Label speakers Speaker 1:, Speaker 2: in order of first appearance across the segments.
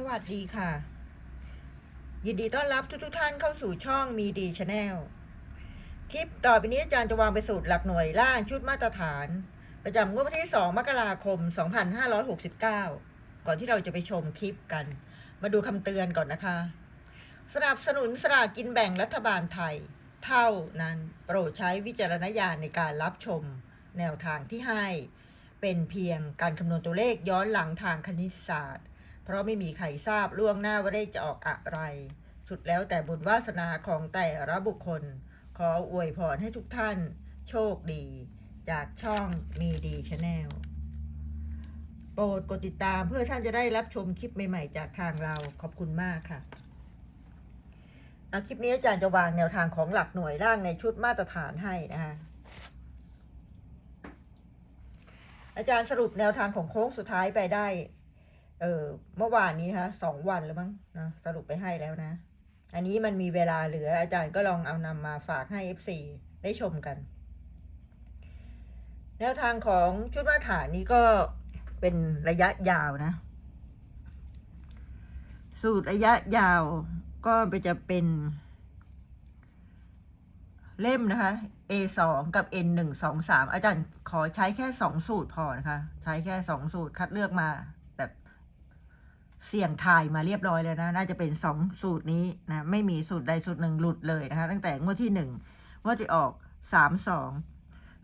Speaker 1: สวัสดีค่ะ ยินดีต้อนรับทุกๆท่านเข้าสู่ช่องมีดีชาแนลคลิปต่อไปนี้อาจารย์จะวางไปสูตรหลักหน่วยล่างชุดมาตรฐาน ประจำงวดวันที่ 2 มกราคม 2569 ก่อนที่เราจะไปชมคลิปกัน มาดูคำเตือนก่อนนะคะ สนับสนุนสลากกินแบ่งรัฐบาลไทย เท่านั้นโปรดใช้วิจารณญาณในการรับชมแนวทางที่ให้ เป็นเพียงการคำนวณตัวเลขย้อนหลังทางคณิตศาสตร์ เพราะไม่มีใครทราบล่วงหน้าว่าได้จะออกอะไร สุดแล้วแต่บุญวาสนาของแต่ละบุคคล ขออวยพรให้ทุกท่าน โชคดี จากช่องมีดีชาแนลโปรดกดติดตามเพื่อท่านจะได้รับชมคลิปใหม่ๆ จากทางเราขอบคุณมากค่ะอะคลิปนี้อาจารย์จะวางแนวทางของหลักหน่วยล่างในชุดมาตรฐานให้นะคะอาจารย์สรุปแนวทางของโค้งสุดท้ายไปได้ เออเมื่อวานนี้นะคะสองวันแล้วมั้งนะสรุปไปให้แล้วนะ อันนี้มันมีเวลาเหลืออาจารย์ก็ลองเอานำมาฝากให้ FC ได้ชมกัน แนวทางของชุดมาตรฐานนี้ก็เป็นระยะยาวนะ สูตรระยะยาวก็จะเป็น เล่มนะคะ A สองกับ N หนึ่งสองสามอาจารย์ขอใช้แค่สองสูตรพอนะคะ ใช้แค่สองสูตรคัดเลือกมา เสี่ยงทายมาเรียบร้อยแล้วนะ น่าจะเป็นสองสูตรนี้นะ ไม่มีสูตรใดสูตรหนึ่งหลุดเลยนะคะ ตั้งแต่งวดที่หนึ่งวดที่ออกสามสอง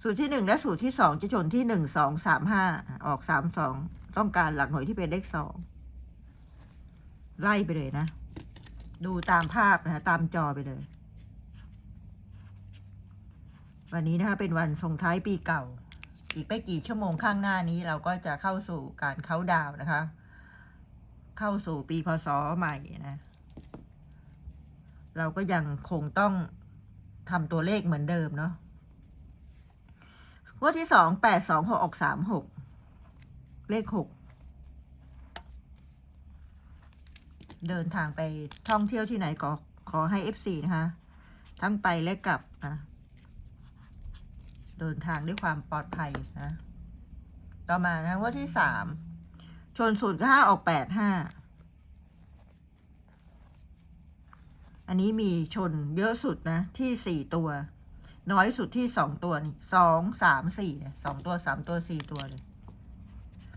Speaker 1: สูตรที่หนึ่งและสูตรที่สองจะชนที่หนึ่งสองสามห้าออกสามสองต้องการหลักหน่วยที่เป็นเลขสองไล่ไปเลยนะ ดูตามภาพนะคะตามจอไปเลย วันนี้นะคะเป็นวันส่งท้ายปีเก่า อีกไม่กี่ชั่วโมงข้างหน้านี้เราก็จะเข้าสู่การเข้าดาวนะคะ เข้าสู่ปีพศใหม่นะ เราก็ยังคงต้องทำตัวเลขเหมือนเดิมเนาะงวดที่สองแปดสองหกออกสามหกเลขหกเดินทางไปท่องเที่ยวที่ไหนก็ขอให้ FC นะคะ ทั้งไปและกลับนะเดินทางด้วยความปลอดภัยนะ ต่อมานะว่าที่สาม ชนศูนย์ห้าออกแปดห้าอันนี้มีชนเยอะสุดนะ ที่สี่ตัว น้อยสุดที่สองตัวนี่สองสามสี่สองตัวสามตัวสี่ตัวเลย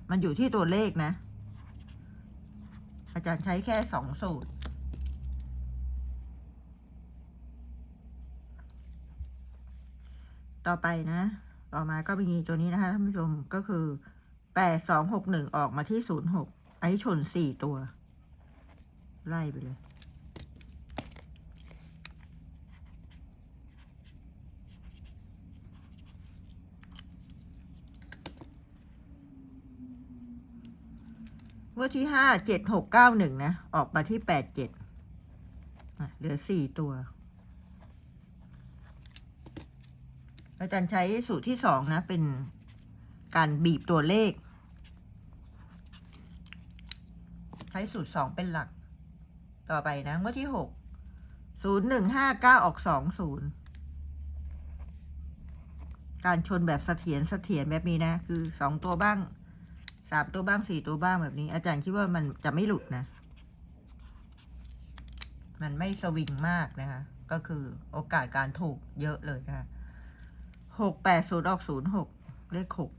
Speaker 1: มันอยู่ที่ตัวเลขนะ อาจารย์ใช้แค่สองสูตร ต่อไปนะ ต่อมาก็มีตัวนี้นะคะท่านผู้ชมก็คือ แปดสองหกหนึ่งออกมาที่ศูนย์หกอันนี้ชนสี่ตัว ไล่ไปเลยงวดที่ห้าเจ็ดหกเก้าหนึ่งนะ ออกมาที่แปดเจ็ดเหลือสี่ตัว อาจารย์ใช้สูตรที่สองนะ เป็นการบีบตัวเลข ใช้สูตรสองเป็นหลัก ต่อไปนะงวดที่หกศูนย์หนึ่งห้าเก้าออกสองศูนย์การชนแบบเสถียรเสถียรแบบนี้นะ คือสองตัวบ้างสามตัวบ้างสี่ตัวบ้างแบบนี้ อาจารย์คิดว่ามันจะไม่หลุดนะ มันไม่สวิงมากนะคะ ก็คือโอกาสการถูกเยอะเลยนะคะหกแปดศูนย์ออกศูนย์หกเลขหก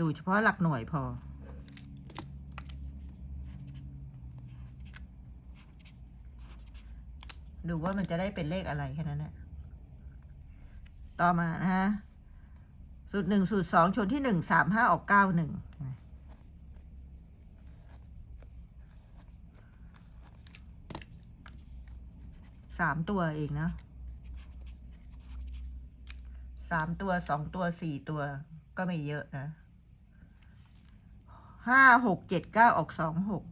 Speaker 1: ดูเฉพาะหลักหน่วยพอ ดูว่ามันจะได้เป็นเลขอะไรแค่นั้นแหละต่อมานะฮะสูตรหนึ่งสูตรสองชนที่หนึ่งสามห้าออกเก้าหนึ่งสามตัวเองนะสามตัวสองตัวสี่ตัวก็ไม่เยอะนะห้าหกเจ็ดเก้าออกสองหก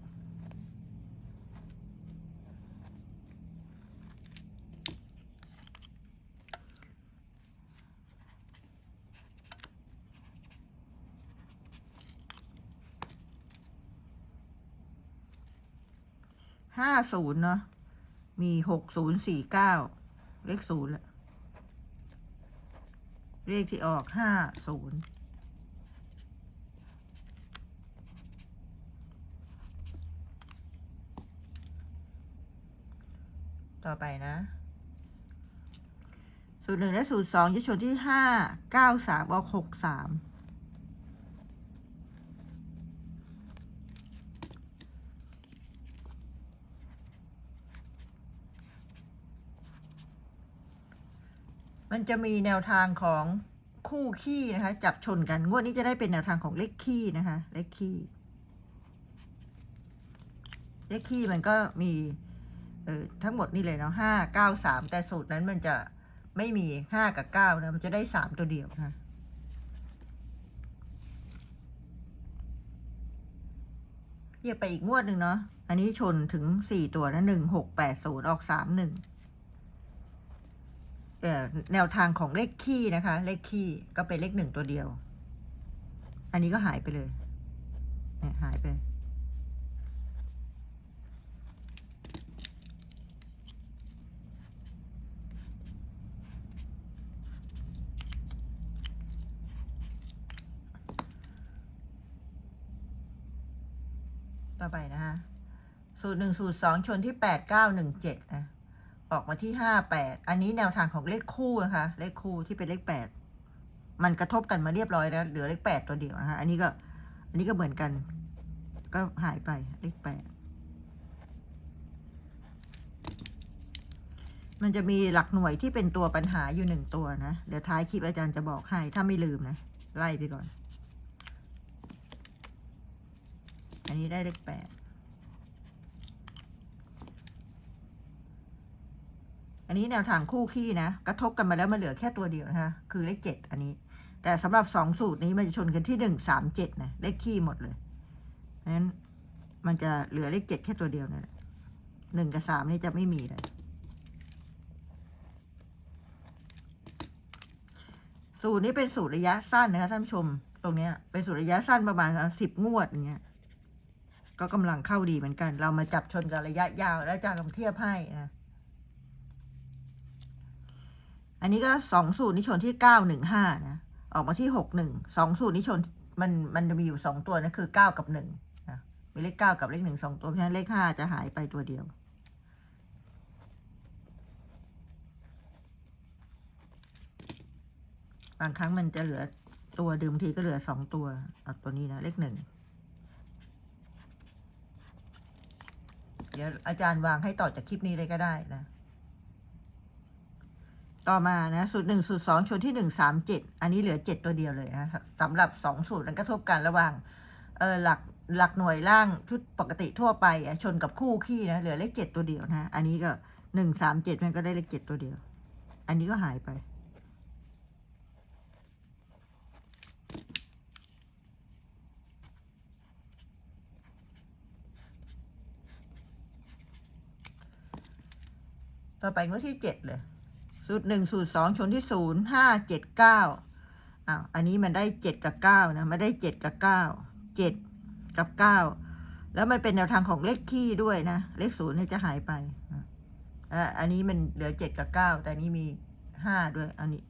Speaker 1: ห้าศูนย์เนาะมีหกศูนย์สี่เก้าเลขศูนย์ละเลขที่ออกห้าศูนย์ต่อไปนะสูตรหนึ่งและสูตรสองจะชนที่ห้าเก้าสามออกหกสาม มันจะมีแนวทางของคู่ขี้นะคะ จับชนกัน งวดนี้จะได้เป็นแนวทางของเลขขี้นะคะ เลขขี้ เลขขี้มันก็มีเออทั้งหมดนี่เลยเนาะห้าเก้าสามแต่สูตรนั้นมันจะไม่มีห้ากับเก้านะมันจะได้สามตัวเดียวนะเรียกไปอีกงวดหนึ่งเนาะ อันนี้ชนถึงสี่ตัวนะหนึ่งหกแปดศูนย์ออกสามหนึ่ง แนวทางของเลขขี้นะคะ เลขขี้ก็เป็นเลขหนึ่งตัวเดียว อันนี้ก็หายไปเลย เนี่ยหายไป ต่อไปนะคะสูตรหนึ่งสูตรสองชนที่แปดเก้าหนึ่งเจ็ดนะ ออกมาที่ห้าแปดอันนี้แนวทางของเลขคู่นะคะ เลขคู่ที่เป็นเลขแปดมันกระทบกันมาเรียบร้อยแล้วเหลือเลขแปดตัวเดียวนะคะ อันนี้ก็ อันนี้ก็เหมือนกัน ก็หายไปเลขแปดมันจะมีหลักหน่วยที่เป็นตัวปัญหาอยู่หนึ่งตัวนะ เดี๋ยวท้ายคลิปอาจารย์จะบอกให้ ถ้าไม่ลืมนะ ไล่ไปก่อน อันนี้ได้เลขแปด อันนี้แนวทางคู่ขี้นะ กระทบกันมาแล้วมันเหลือแค่ตัวเดียวนะคะ คือเลขเจ็ดอันนี้ แต่สำหรับสองสูตรนี้มันจะชนกันที่หนึ่งสามเจ็ดนะเลขขี้หมดเลยนั้นมันจะเหลือเลขเจ็ดแค่ตัวเดียวนะหนึ่งกับสามนี่จะไม่มีเลยสูตรนี้เป็นสูตรระยะสั้นนะคะท่านผู้ชม ตรงเนี้ยเป็นสูตรระยะสั้นประมาณสิบงวดอย่างเงี้ยก็กำลังเข้าดีเหมือนกัน เรามาจับชนกับระยะยาว แล้วจะลองเทียบให้นะ อันนี้ก็สองสูตรนิชนที่เก้าหนึ่งห้านะ ออกมาที่หกหนึ่งสองสูตรนิชนมันมันจะมีอยู่สองตัวนะคือเก้ากับหนึ่งนะมีเลขเก้ากับเลขหนึ่งสองตัวเพราะฉะนั้นเลขห้าจะหายไปตัวเดียวบางครั้งมันจะเหลือตัวเดิมทีก็เหลือสองตัวเอาตัวนี้นะเลขหนึ่งเดี๋ยวอาจารย์วางให้ต่อจากคลิปนี้เลยก็ได้นะ ต่อมานะสูตรหนึ่งสูตรสองชนที่หนึ่งสามเจ็ดอันนี้เหลือเจ็ดตัวเดียวเลยนะสำหรับสองสูตรนั้นกระทบกันระหว่างเออหลักหลักหน่วยล่างชุดปกติทั่วไปอะชนกับคู่ขี้นะเหลือเลขเจ็ดตัวเดียวนะอันนี้ก็หนึ่งสามเจ็ดมันก็ได้เลขเจ็ดตัวเดียว อันนี้ก็หายไป ต่อไปงวดที่เจ็ดเลย สูตรหนึ่งสูตรสองชนที่ศูนย์ห้าเจ็ดเก้าอ้าวอันนี้มันได้เจ็ดกับเก้านะไม่ได้เจ็ดกับเก้าเจ็ดกับเก้าแล้วมันเป็นแนวทางของเลขขี้ด้วยนะ เลขศูนย์เนี่ยจะหายไปอะอันนี้มันเหลือเจ็ดกับเก้าแต่นี้มีห้าด้วย อันนี้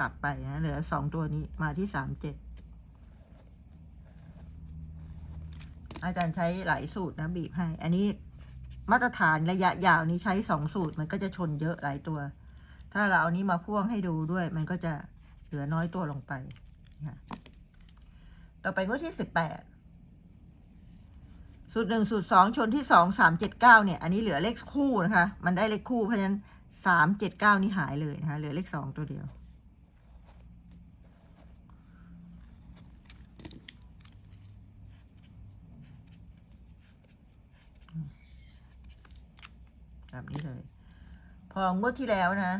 Speaker 1: ตัดไปนะเหลือสองตัวนี้มาที่สามเจ็ดอาจารย์ใช้หลายสูตรนะบีบให้ อันนี้มาตรฐานระยะยาวนี้ใช้สองสูตรมันก็จะชนเยอะหลายตัว ถ้าเราเอานี้มาพ่วงให้ดูด้วย มันก็จะเหลือน้อยตัวลงไปนะต่อไปงวดที่สิบแปดสูตรหนึ่งสูตรสองชนที่สองสามเจ็ดเก้าเนี่ย อันนี้เหลือเลขคู่นะคะ มันได้เลขคู่เพราะฉะนั้นสามเจ็ดเก้านี่หายเลยนะคะเหลือเลขสองตัวเดียวแบบนี้เลย พองวดที่แล้วนะ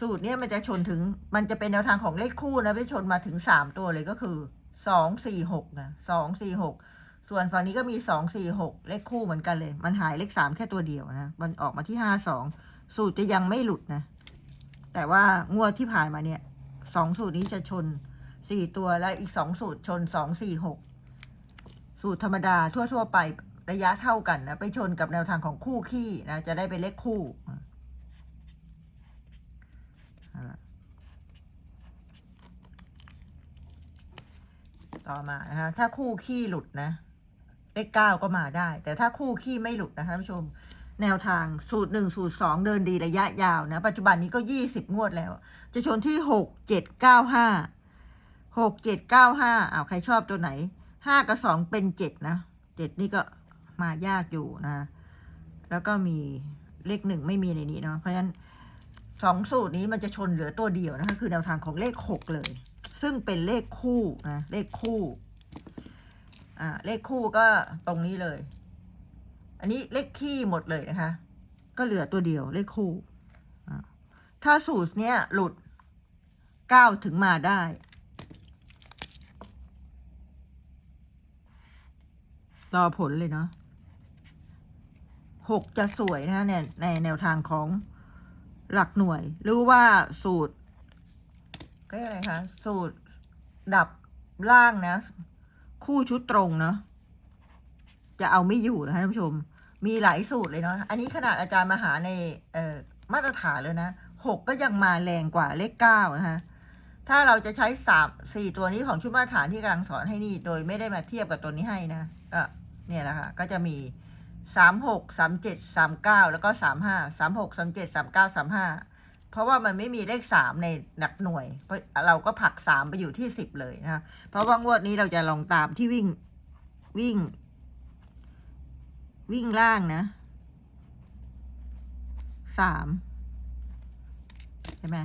Speaker 1: สูตรเนี้ยมันจะชนถึง มันจะเป็นแนวทางของเลขคู่นะไปชนมาถึงสามตัวเลยก็คือสองสี่หกนะสองสี่หกส่วนฝั่งนี้ก็มีสองสี่หกเลขคู่เหมือนกันเลย มันหายเลขสามแค่ตัวเดียวนะ มันออกมาที่ห้าสองสูตรจะยังไม่หลุดนะ แต่ว่างวดที่ผ่านมาเนี่ยสองสูตรนี้จะชนสี่ตัวแล้วอีกสองสูตรชนสองสี่หกสูตรธรรมดาทั่ว ๆ ไประยะเท่ากันนะ ไปชนกับแนวทางของคู่ขี้นะ จะได้เป็นเลขคู่อ่า ต่อมานะคะถ้าคู่ขี้หลุดนะเลขเก้าก็มาได้ แต่ถ้าคู่ขี้ไม่หลุดนะคะท่านผู้ชม แนวทางสูตรหนึ่งสูตรสองเดินดีระยะยาวนะ ปัจจุบันนี้ก็ยี่สิบงวดแล้ว จะชนที่หกเจ็ดเก้าห้าหกเจ็ดเก้าห้าอ้าวใครชอบตัวไหนห้ากับสองเป็นเจ็ดนะเจ็ดนี่ก็มายากอยู่นะ แล้วก็มีเลขหนึ่งไม่มีในนี้เนาะเพราะฉะนั้นสองสูตรนี้มันจะชนเหลือตัวเดียวนะคะคือแนวทางของเลขหกเลย ซึ่งเป็นเลขคู่นะเลขคู่ อ่า เลขคู่ก็ตรงนี้เลย อันนี้เลขขี้หมดเลยนะคะ ก็เหลือตัวเดียวเลขคู่ ถ้าสูตรเนี้ยหลุดเก้าถึงมาได้ รอผลเลยเนาะหกจะสวยนะคะในในแนวทางของหลักหน่วย หรือว่าสูตร ก็เรียกอะไรคะ สูตรดับล่างนะ คู่ชุดตรงเนาะจะเอาไม่อยู่นะคะท่านผู้ชม มีหลายสูตรเลยเนาะอันนี้ขนาดอาจารย์มาหาในเอ่อมาตรฐานเลยนะหกก็ยังมาแรงกว่าเลขเก้านะคะถ้าเราจะใช้สามสี่ตัวนี้ของชุดมาตรฐานที่กำลังสอนให้นี่ โดยไม่ได้มาเทียบกับตัวนี้ให้นะก็เนี่ยแหละค่ะก็จะมีสามหกสามเจ็ดสามเก้าแล้วก็สามห้าสามหกสามเจ็ดสามเก้าสามห้า เพราะว่ามันไม่มีเลขสามในหลักหน่วยเพราะเราก็ผลักสามไปอยู่ที่สิบเลยนะคะเพราะว่างวดนี้เราจะลองตามที่วิ่งวิ่ง วิ่งล่างนะสามใช่ไหม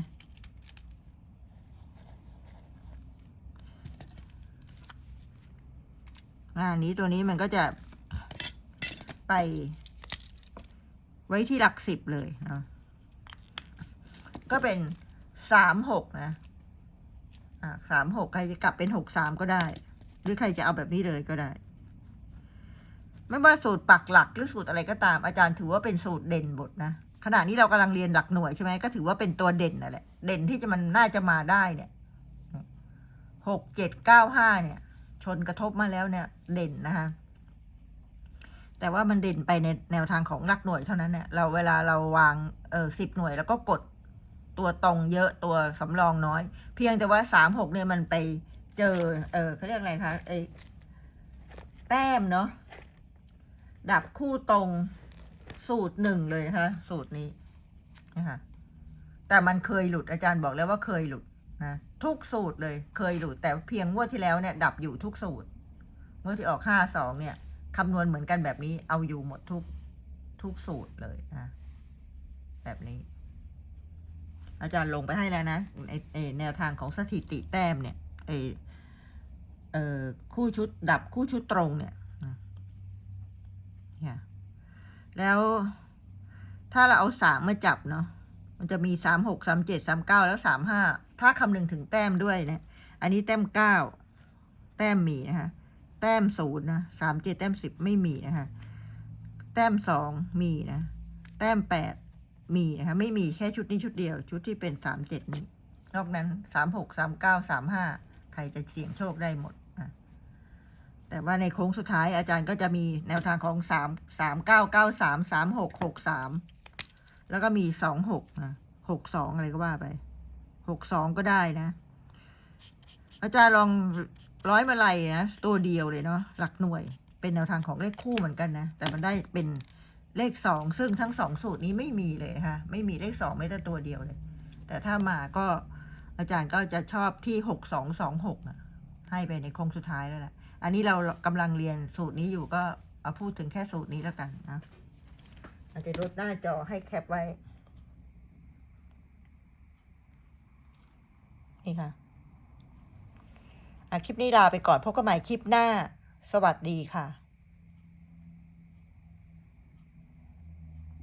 Speaker 1: อ่านี้ตัวนี้มันก็จะไปไว้ที่หลักสิบเลยเนาะ ก็เป็นสามหกนะ อ่าสามหกใครจะกลับเป็นหกสามก็ได้ หรือใครจะเอาแบบนี้เลยก็ได้ ไม่ว่าสูตรปักหลักหรือสูตรอะไรก็ตาม อาจารย์ถือว่าเป็นสูตรเด่นบทนะขณะนี้เรากำลังเรียนหลักหน่วยใช่ไหมก็ถือว่าเป็นตัวเด่นนั่นแหละ เด่นที่จะมันน่าจะมาได้เนี่ยหกเจ็ดเก้าห้าเนี่ย ชนกระทบมาแล้วเนี่ย เด่นนะคะแต่ว่ามันเด่นไปในแนวทางของหลักหน่วยเท่านั้นเนี่ยเราเวลาเราวางเออสิบหน่วยแล้วก็กด ตัวตรงเยอะตัวสำรองน้อย เพียงแต่ว่าสามหกเนี่ยมันไปเจอ เออเขาเรียกอะไรคะไอแต้มเนาะดับคู่ตรงสูตรหนึ่งเลยนะคะ สูตรนี้นะคะแต่มันเคยหลุดอาจารย์บอกแล้วว่าเคยหลุดนะทุกสูตรเลยเคยหลุด แต่เพียงงวดที่แล้วเนี่ย ดับอยู่ทุกสูตร งวดที่ออกห้าสองเนี่ยคำนวณเหมือนกันแบบนี้เอาอยู่หมดทุกทุกสูตรเลยนะแบบนี้ อาจารย์ลงไปให้แล้วนะไอไอแนวทางของสถิติแต้มเนี่ยไอเอ่อคู่ชุดดับคู่ชุดตรงเนี่ยค่ะแล้วถ้าเราเอาสามมาจับเนาะมันจะมีสามหกสามเจ็ดสามเก้าแล้วสามห้าถ้าคำนึงถึงแต้มด้วยเนี่ยอันนี้แต้มเก้าแต้มมีนะคะแต้มศูนย์นะสามเจ็ดแต้มสิบไม่มีนะคะแต้มสองมีนะ แต้มแปด มีนะคะไม่มีแค่ชุดนี้ชุดเดียว ชุดที่เป็นสามเจ็ดนี้ นอกนั้นสามหกสามเก้าสามห้าใครจะเสี่ยงโชคได้หมดนะแต่ว่าในโค้งสุดท้ายอาจารย์ก็จะมีแนวทางของสามสามเก้าเก้าสามสามหกหกสามแล้วก็มีสองหกนะหกสองอะไรก็ว่าไปหกสองก็ได้นะ อาจารย์ลองร้อยมาลัยนะตัวเดียวเลยเนาะหลักหน่วยเป็นแนวทางของเลขคู่เหมือนกันนะ แต่มันได้เป็น เลขสองซึ่งทั้งสองสูตรนี้ไม่มีเลยนะคะ ไม่มีเลขสองไม่แต่ตัวเดียวเลย แต่ถ้ามาก็อาจารย์ก็จะชอบที่หกสองสองหกนะให้ไปในโค้งสุดท้ายแล้วแหละ อันนี้เรากำลังเรียนสูตรนี้อยู่ก็เอาพูดถึงแค่สูตรนี้แล้วกันนะอาจจะลดหน้าจอให้แคปไว้ นี่ค่ะอะคลิปนี้ลาไปก่อนพบกันใหม่คลิปหน้า สวัสดีค่ะ